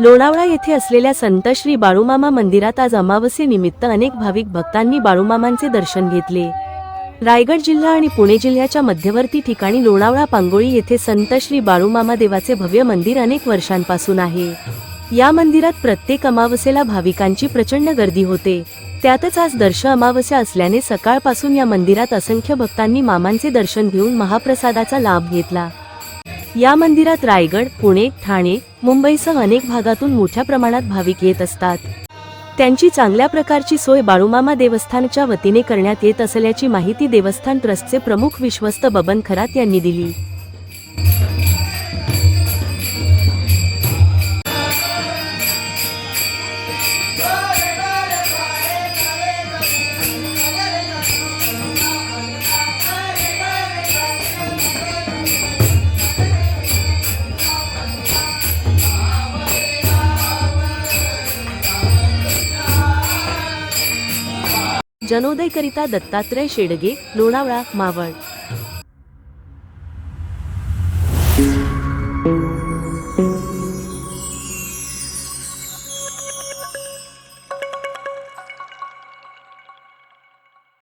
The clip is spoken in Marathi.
लोणावळा येथे असलेल्या संत श्री बाळूमामा मंदिरात आज अमावस्येनिमित्त अनेक भाविक भक्तांनी बाळूमामांचे दर्शन घेतले. रायगड जिल्हा आणि पुणे जिल्ह्याच्या मध्यवर्ती ठिकाणी लोणावळा पांगोळी येथे संत श्री बाळूमामा देवाचे भव्य मंदिर अनेक वर्षांपासून आहे. या मंदिरात प्रत्येक अमावस्येला भाविकांची प्रचंड गर्दी होते. त्यातच आज दर्श अमावस्या असल्याने सकाळपासून या मंदिरात असंख्य भक्तांनी मामांचे दर्शन घेऊन महाप्रसादाचा लाभ घेतला. या मंदिरात रायगड पुणे ठाणे मुंबईसह अनेक भागातून मोठ्या प्रमाणात भाविक येत असतात. त्यांची चांगल्या प्रकारची सोय बाळूमामा देवस्थानच्या वतीने करण्यात येत असल्याची माहिती देवस्थान ट्रस्टचे प्रमुख विश्वस्त बबन खरात यांनी दिली. जनोदयकरिता दत्तात्रय शेडगे लोणावळा मावळ.